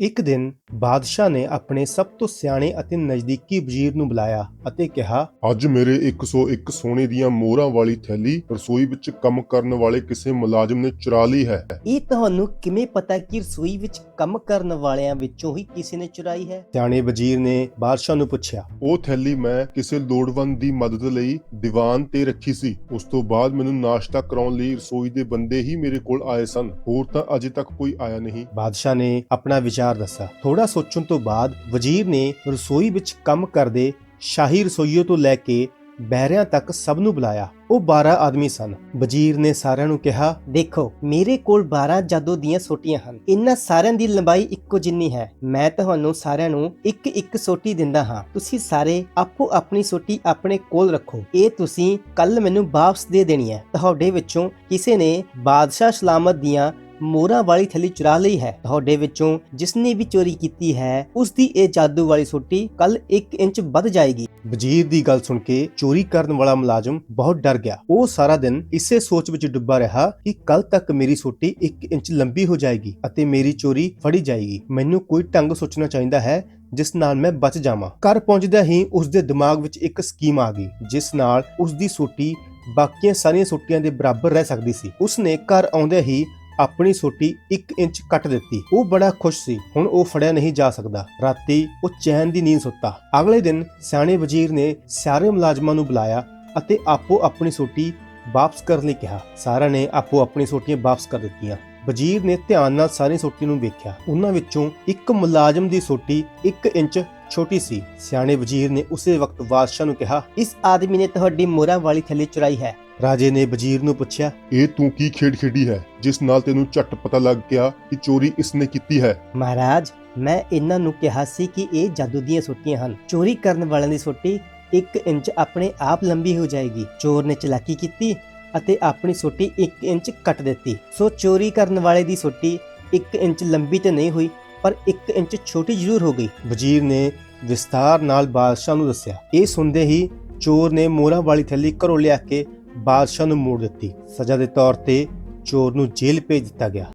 ਇੱਕ ਦਿਨ ਬਾਦਸ਼ਾਹ ਨੇ ਆਪਣੇ ਸਭ ਤੋਂ ਸਿਆਣੇ ਅਤੇ ਨਜ਼ਦੀਕੀ ਵਜ਼ੀਰ ਨੂੰ ਬੁਲਾਇਆ ਅਤੇ ਕਿਹਾ ਅੱਜ ਮੇਰੇ 101 ਸੋਨੇ ਦੀਆਂ ਮੋਹਰਾਂ ਵਾਲੀ ਥੈਲੀ ਰਸੋਈ ਵਿੱਚ ਕੰਮ ਕਰਨ ਵਾਲੇ ਕਿਸੇ ਮੁਲਾਜ਼ਮ ਨੇ ਚੁਰਾ ਲਈ ਹੈ। ਇਹ ਤੁਹਾਨੂੰ ਕਿਵੇਂ ਪਤਾ ਕਿ ਰਸੋਈ ਵਿੱਚ ਕੰਮ ਕਰਨ ਵਾਲਿਆਂ ਵਿੱਚੋਂ ਹੀ ਕਿਸੇ ਨੇ ਚੁਰਾਈ ਹੈ? ਸਿਆਣੇ ਵਜ਼ੀਰ ਨੇ ਬਾਦਸ਼ਾਹ ਨੂੰ ਪੁੱਛਿਆ ਉਹ ਥੈਲੀ ਮੈਂ ਕਿਸੇ ਲੋੜਵੰਦ ਦੀ ਮਦਦ ਲਈ ਦੀਵਾਨ ਤੇ ਰੱਖੀ ਸੀ। ਉਸ ਤੋਂ ਬਾਅਦ ਮੈਨੂੰ ਨਾਸ਼ਤਾ ਕਰਾਉਣ ਲਈ ਰਸੋਈ ਦੇ ਬੰਦੇ ਹੀ ਮੇਰੇ ਕੋਲ ਆਏ ਸਨ। ਹੋਰ ਤਾਂ ਅਜੇ ਤੱਕ ਕੋਈ ਆਇਆ ਨਹੀਂ। ਬਾਦਸ਼ਾਹ ਨੇ ਆਪਣਾ ਵਿਚਾਰ ਦੱਸਿਆ ਥੋੜਾ ਸੋਚਣ ਤੋਂ ਬਾਅਦ ਵਜ਼ੀਰ ਨੇ ਰਸੋਈ ਵਿੱਚ ਕੰਮ ਕਰਦੇ ਸ਼ਾਹੀ ਰਸੋਈਏ ਤੋਂ ਲੈ ਕੇ ਬਹਿਰਿਆਂ ਤੱਕ ਸਭ ਨੂੰ ਬੁਲਾਇਆ। ਉਹ 12 ਆਦਮੀ ਸਨ। ਵਜ਼ੀਰ ਨੇ ਸਾਰਿਆਂ ਨੂੰ ਕਿਹਾ, ਦੇਖੋ, ਮੇਰੇ ਕੋਲ 12 ਜਾਦੂ ਦੀਆਂ ਸੋਟੀਆਂ ਹਨ। ਇਹਨਾਂ ਸਾਰਿਆਂ ਦੀ ਲੰਬਾਈ ਇੱਕੋ ਜਿੰਨੀ ਹੈ। ਮੈਂ ਤੁਹਾਨੂੰ ਸਾਰਿਆਂ ਨੂੰ ਇੱਕ ਇੱਕ ਸੋਟੀ ਦਿੰਦਾ ਹਾਂ। ਤੁਸੀਂ ਸਾਰੇ ਆਪੋ ਆਪਣੀ ਸੋਟੀ ਆਪਣੇ ਕੋਲ ਰੱਖੋ। ਇਹ ਤੁਸੀਂ ਕੱਲ ਮੈਨੂੰ ਵਾਪਸ ਦੇ ਦੇਣੀ ਹੈ। ਤੁਹਾਡੇ ਵਿੱਚੋਂ ਕਿਸੇ ਨੇ ਬਾਦਸ਼ਾਹ ਸਲਾਮਤ ਦੀਆਂ ਮੋਰਾਂ ਵਾਲੀ ਥੈਲੀ ਚੁਰਾ ਲਈ ਹੈ। ਤੁਹਾਡੇ ਵਿੱਚੋਂ ਜਿਸ ਨੇ ਵੀ ਚੋਰੀ ਕੀਤੀ ਹੈ ਉਸ ਦੀ ਇਹ ਜਾਦੂ ਵਾਲੀ ਸੋਟੀ ਕੱਲ 1 ਇੰਚ ਵੱਧ ਜਾਏਗੀ। ਵਜ਼ੀਰ ਦੀ ਗੱਲ ਸੁਣ ਕੇ ਚੋਰੀ ਕਰਨ ਵਾਲਾ ਮੁਲਾਜ਼ਮ ਬਹੁਤ ਡਰ ਗਿਆ। ਉਹ ਸਾਰਾ ਦਿਨ ਇਸੇ ਸੋਚ ਵਿੱਚ ਡੁੱਬਾ ਰਿਹਾ ਕਿ ਕੱਲ ਤੱਕ ਮੇਰੀ ਸੋਟੀ 1 ਇੰਚ ਲੰਬੀ ਹੋ ਜਾਏਗੀ ਅਤੇ ਮੇਰੀ ਚੋਰੀ ਫੜੀ ਜਾਏਗੀ। ਮੈਨੂੰ ਕੋਈ ਢੰਗ ਸੋਚਣਾ ਚਾਹੀਦਾ ਹੈ ਜਿਸ ਨਾਲ ਮੈਂ ਬਚ ਜਾਵਾਂ। ਘਰ ਪਹੁੰਚਦਿਆਂ ਹੀ ਉਸ ਦੇ ਦਿਮਾਗ ਵਿੱਚ ਇੱਕ ਸਕੀਮ ਆ ਗਈ, ਜਿਸ ਨਾਲ ਉਸ ਦੀ ਸੋਟੀ ਬਾਕੀਆਂ ਸਾਰੀਆਂ ਸੋਟੀਆਂ ਦੇ ਬਰਾਬਰ ਰਹਿ ਸਕਦੀ ਸੀ। ਉਸ ਨੇ ਘਰ ਆਉਂਦਿਆਂ ਹੀ ਆਪਣੀ ਸੋਟੀ 1 ਇੰਚ ਕੱਟ ਦਿੱਤੀ। ਉਹ ਬੜਾ ਖੁਸ਼ ਸੀ। ਹੁਣ ਉਹ ਫੜਿਆ ਨਹੀਂ ਜਾ ਸਕਦਾ। ਰਾਤੀ ਉਹ ਚੈਨ ਦੀ ਨੀਂਦ ਸੁੱਤਾ। ਅਗਲੇ ਦਿਨ ਸਿਆਣੇ ਵਜ਼ੀਰ ਨੇ ਸਾਰੇ ਮੁਲਾਜ਼ਮਾਂ ਨੂੰ ਬੁਲਾਇਆ ਅਤੇ ਆਪੋ ਆਪਣੀ ਸੋਟੀ ਵਾਪਸ ਕਰਨ ਲਈ ਕਿਹਾ। ਸਾਰਾ ਨੇ ਆਪੋ ਆਪਣੀ ਸੋਟੀਆਂ ਵਾਪਸ ਕਰ ਦਿੱਤੀਆਂ। ਵਜ਼ੀਰ ਨੇ ਧਿਆਨ ਨਾਲ ਸਾਰੀ ਸੋਟੀ ਨੂੰ ਵੇਖਿਆ। ਉਹਨਾਂ ਵਿੱਚੋਂ ਇੱਕ ਮੁਲਾਜ਼ਮ ਦੀ ਸੋਟੀ 1 ਇੰਚ ਛੋਟੀ ਸੀ। ਸਿਆਣੇ ਵਜ਼ੀਰ ਨੇ ਉਸੇ ਵਕਤ ਬਾਦਸ਼ਾਹ ਨੂੰ ਕਿਹਾ, ਇਸ ਆਦਮੀ ਨੇ ਤੁਹਾਡੀ ਮੋਹਰਾਂ ਵਾਲੀ ਥੱਲੇ ਚੁਰਾਈ ਹੈ। ਰਾਜੇ ਨੇ ਵਜ਼ੀਰ ਨੂੰ ਪੁੱਛਿਆ ਇਹ ਤੂੰ ਕੀ ਖੇਡ ਖੇਡੀ ਹੈ? ਜਿਸ ਨਾਲ ਤੈਨੂੰ ਝੱਟ ਪਤਾ ਲੱਗ ਗਿਆ ਕਿ ਚੋਰੀ ਇਸਨੇ ਕੀਤੀ ਹੈ। ਮਹਾਰਾਜ ਮੈਂ ਇਹਨਾਂ ਨੂੰ ਕਿਹਾ ਸੀ ਕਿ ਇਹ ਜਾਦੂ ਦੀਆਂ ਸੋਟੀਆਂ ਹਨ। ਚੋਰੀ ਕਰਨ ਵਾਲਿਆਂ ਦੀ ਸੋਟੀ 1 ਇੰਚ ਆਪਣੇ ਆਪ ਲੰਬੀ ਹੋ ਜਾਏਗੀ। ਚੋਰ ਨੇ ਚਲਾਕੀ ਕੀਤੀ ਅਤੇ ਆਪਣੀ ਸੋਟੀ 1 ਇੰਚ ਕੱਟ ਦਿੱਤੀ। ਸੋ ਚੋਰੀ ਕਰਨ ਵਾਲੇ ਦੀ ਸੋਟੀ 1 ਇੰਚ ਲੰਬੀ ਤੇ ਨਹੀਂ ਹੋਈ ਪਰ 1 ਇੰਚ ਛੋਟੀ ਜ਼ਰੂਰ ਹੋ ਗਈ। ਵਜ਼ੀਰ ਨੇ ਵਿਸਤਾਰ ਨਾਲ ਬਾਦਸ਼ਾਹ ਨੂੰ ਦੱਸਿਆ। ਇਹ ਸੁਣਦੇ ਹੀ ਚੋਰ ਨੇ ਮੋਹਰਾਂ ਵਾਲੀ ਥੈਲੀ ਘਰੋਂ ਲਿਆ ਕੇ ਬਾਦਸ਼ਾਹ ਨੂੰ ਮੋੜ ਦਿੱਤੀ। ਸਜ਼ਾ ਦੇ ਤੌਰ ਤੇ ਚੋਰ ਨੂੰ ਜੇਲ੍ਹ ਭੇਜ ਦਿੱਤਾ ਗਿਆ।